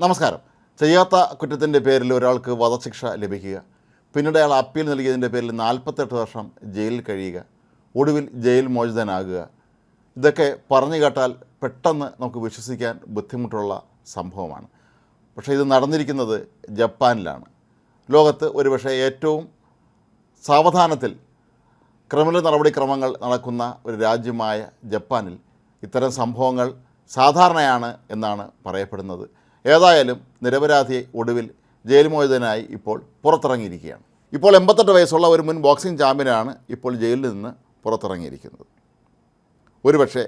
നമസ്കാരം. ചെയ്യാത്ത കുറ്റത്തിന്റെ പേരിൽ ഒരാൾക്ക് വധശിക്ഷ ലഭിക്കുക. പിന്നീട് അയാൾ അപ്പീൽ നൽകിയതിന്റെ പേരിൽ നാൽപ്പത്തെട്ട് വർഷം ജയിലിൽ കഴിയുക. ഒടുവിൽ ജയിൽ മോചിതനാകുക. ഇതൊക്കെ പറഞ്ഞു കേട്ടാൽ പെട്ടെന്ന് നമുക്ക് വിശ്വസിക്കാൻ ബുദ്ധിമുട്ടുള്ള സംഭവമാണ്. പക്ഷേ ഇത് നടന്നിരിക്കുന്നത് ജപ്പാനിലാണ്. ലോകത്ത് ഒരുപക്ഷെ ഏറ്റവും സാവധാനത്തിൽ ക്രിമിനൽ നടപടിക്രമങ്ങൾ നടക്കുന്ന ഒരു രാജ്യമായ ജപ്പാനിൽ ഇത്തരം സംഭവങ്ങൾ സാധാരണയാണ് എന്നാണ് പറയപ്പെടുന്നത്. ഏതായാലും നിരപരാധിയെ ഒടുവിൽ ജയിൽ മോചിതനായി ഇപ്പോൾ പുറത്തിറങ്ങിയിരിക്കുകയാണ്. ഇപ്പോൾ എൺപത്തെട്ട് വയസ്സുള്ള ഒരു മുൻ ബോക്സിംഗ് ചാമ്പ്യനാണ് ഇപ്പോൾ ജയിലിൽ നിന്ന് പുറത്തിറങ്ങിയിരിക്കുന്നത്. ഒരുപക്ഷെ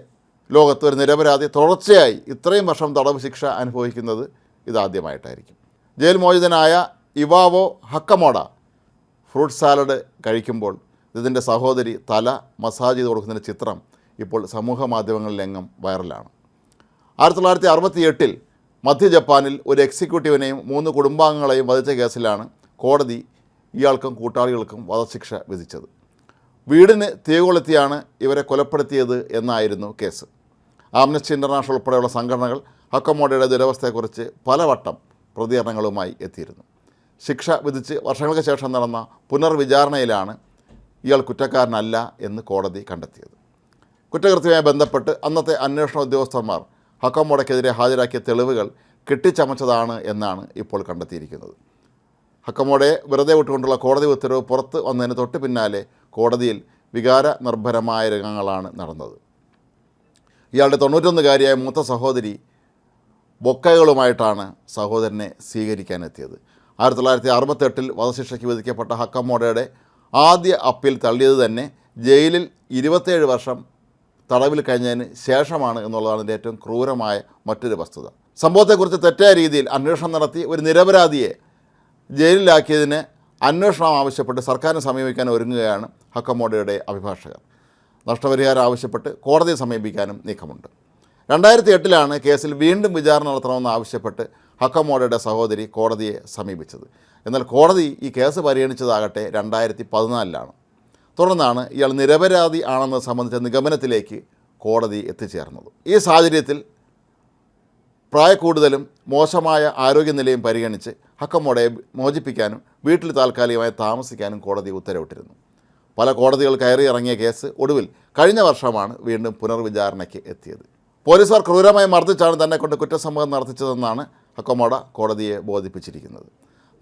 ലോകത്ത് ഒരു നിരപരാധി തുടർച്ചയായി ഇത്രയും വർഷം തടവ് ശിക്ഷ അനുഭവിക്കുന്നത് ഇതാദ്യമായിട്ടായിരിക്കും. ജയിൽ മോചിതനായ ഇവാവോ ഹക്കമോഡ ഫ്രൂട്ട് സാലഡ് കഴിക്കുമ്പോൾ ഇതിന്റെ സഹോദരി തല മസാജ് ചെയ്ത് കൊടുക്കുന്നതിന്റെ ചിത്രം ഇപ്പോൾ സമൂഹ മാധ്യമങ്ങളിലെങ്ങും വൈറലാണ്. ആയിരത്തി തൊള്ളായിരത്തി അറുപത്തി എട്ടിൽ മധ്യ ജപ്പാനിൽ ഒരു എക്സിക്യൂട്ടീവിനെയും മൂന്ന് കുടുംബാംഗങ്ങളെയും വധിച്ച കേസിലാണ് കോടതി ഇയാൾക്കും കൂട്ടാളികൾക്കും വധശിക്ഷ വിധിച്ചത്. വീടിന് തീ കൊളുത്തിയാണ് ഇവരെ കൊലപ്പെടുത്തിയത് എന്നായിരുന്നു കേസ്. ആംനസ്റ്റി ഇന്റർനാഷണൽ ഉൾപ്പെടെയുള്ള സംഘടനകൾ ഹക്കമോഡയുടെ ദുരവസ്ഥയെക്കുറിച്ച് പലവട്ടം പ്രതികരണങ്ങളുമായി എത്തിയിരുന്നു. ശിക്ഷ വിധിച്ച് വർഷങ്ങൾക്ക് ശേഷം നടന്ന പുനർവിചാരണയിലാണ് ഇയാൾ കുറ്റക്കാരനല്ല എന്ന് കോടതി കണ്ടെത്തിയത്. കുറ്റകൃത്യവുമായി ബന്ധപ്പെട്ട് അന്നത്തെ അന്വേഷണ ഉദ്യോഗസ്ഥന്മാർ ഹക്കമോടയ്ക്കെതിരെ ഹാജരാക്കിയ തെളിവുകൾ കെട്ടിച്ചമച്ചതാണ് എന്നാണ് ഇപ്പോൾ കണ്ടെത്തിയിരിക്കുന്നത്. ഹക്കമോടെ വെറുതെ വിട്ടുകൊണ്ടുള്ള കോടതി ഉത്തരവ് പുറത്ത് വന്നതിന് തൊട്ട് പിന്നാലെ കോടതിയിൽ വികാര നിർഭരമായ രംഗങ്ങളാണ് നടന്നത്. ഇയാളുടെ തൊണ്ണൂറ്റൊന്നുകാരിയായ മൂത്ത സഹോദരി ബൊക്കകളുമായിട്ടാണ് സഹോദരനെ സ്വീകരിക്കാനെത്തിയത്. ആയിരത്തി തൊള്ളായിരത്തി അറുപത്തെട്ടിൽ വധശിക്ഷയ്ക്ക് വിധിക്കപ്പെട്ട ഹക്കമോടയുടെ ആദ്യ അപ്പീൽ തള്ളിയത് തന്നെ ജയിലിൽ ഇരുപത്തേഴ് വർഷം തടവിൽ കഴിഞ്ഞതിന് ശേഷമാണ് എന്നുള്ളതാണ് ഇതിന്റെ ഏറ്റവും ക്രൂരമായ മറ്റൊരു വസ്തുത. സംഭവത്തെക്കുറിച്ച് തെറ്റായ രീതിയിൽ അന്വേഷണം നടത്തി ഒരു നിരപരാധിയെ ജയിലിലാക്കിയതിന് അന്വേഷണം ആവശ്യപ്പെട്ട് സർക്കാരിനെ സമീപിക്കാൻ ഒരുങ്ങുകയാണ് ഹക്കമോഡയുടെ അഭിഭാഷകർ. നഷ്ടപരിഹാരം ആവശ്യപ്പെട്ട് കോടതിയെ സമീപിക്കാനും നീക്കമുണ്ട്. രണ്ടായിരത്തി എട്ടിലാണ് കേസിൽ വീണ്ടും വിചാരണ നടത്തണമെന്ന് ആവശ്യപ്പെട്ട് ഹക്കമോഡയുടെ സഹോദരി കോടതിയെ സമീപിച്ചത്. എന്നാൽ കോടതി ഈ കേസ് പരിഗണിച്ചതാകട്ടെ രണ്ടായിരത്തി പതിനാലിലാണ്. തുടർന്നാണ് ഇയാൾ നിരപരാധി ആണെന്ന് സംബന്ധിച്ച നിഗമനത്തിലേക്ക് കോടതി എത്തിച്ചേർന്നത്. ഈ സാഹചര്യത്തിൽ പ്രായക്കൂടുതലും മോശമായ ആരോഗ്യനിലയും പരിഗണിച്ച് ഹക്കമോടെ മോചിപ്പിക്കാനും വീട്ടിൽ താൽക്കാലികമായി താമസിക്കാനും കോടതി ഉത്തരവിട്ടിരുന്നു. പല കോടതികൾ കയറി ഇറങ്ങിയ കേസ് ഒടുവിൽ കഴിഞ്ഞ വർഷമാണ് വീണ്ടും പുനർവിചാരണയ്ക്ക് എത്തിയത്. പോലീസുകാർ ക്രൂരമായി മർദ്ദിച്ചാണ് തന്നെ കൊണ്ട് കുറ്റസമ്മതം നടത്തിച്ചതെന്നാണ് ഹക്കമോട കോടതിയെ ബോധിപ്പിച്ചിരിക്കുന്നത്.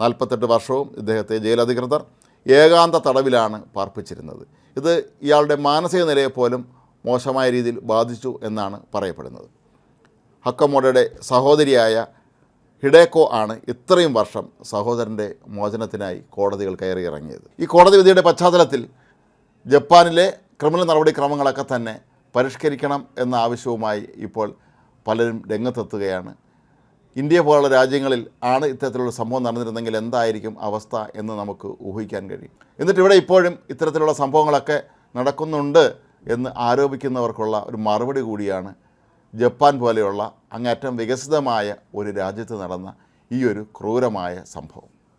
നാൽപ്പത്തെട്ട് വർഷവും ഇദ്ദേഹത്തെ ജയിലധികൃതർ ഏകാന്ത തടവിലാണ് പാർപ്പിച്ചിരുന്നത്. ഇത് ഇയാളുടെ മാനസിക നിലയെ പോലും മോശമായ രീതിയിൽ ബാധിച്ചു എന്നാണ് പറയപ്പെടുന്നത്. ഹക്കമോഡയുടെ സഹോദരിയായ ഹിഡേക്കോ ആണ് ഇത്രയും വർഷം സഹോദരന്റെ മോചനത്തിനായി കോടതികൾ കയറി ഇറങ്ങിയത്. ഈ കോടതി വിധിയുടെ പശ്ചാത്തലത്തിൽ ജപ്പാനിലെ ക്രിമിനൽ നടപടിക്രമങ്ങളൊക്കെ തന്നെ പരിഷ്കരിക്കണം എന്ന ആവശ്യവുമായി ഇപ്പോൾ പലരും രംഗത്തെത്തുകയാണ് ഇന്ത്യ പോലുള്ള രാജ്യങ്ങളിൽ ആണ് ഇത്തരത്തിലുള്ള സംഭവം നടന്നിരുന്നെങ്കിൽ എന്തായിരിക്കും അവസ്ഥ എന്ന് നമുക്ക് ഊഹിക്കാൻ കഴിയും. എന്നിട്ട് ഇവിടെ ഇപ്പോഴും ഇത്തരത്തിലുള്ള സംഭവങ്ങളൊക്കെ നടക്കുന്നുണ്ട് എന്ന് ആരോപിക്കുന്നവർക്കുള്ള ഒരു മറുപടി കൂടിയാണ് ജപ്പാൻ പോലെയുള്ള അങ്ങേറ്റം വികസിതമായ ഒരു രാജ്യത്ത് നടന്ന ഈ ഒരു ക്രൂരമായ സംഭവം.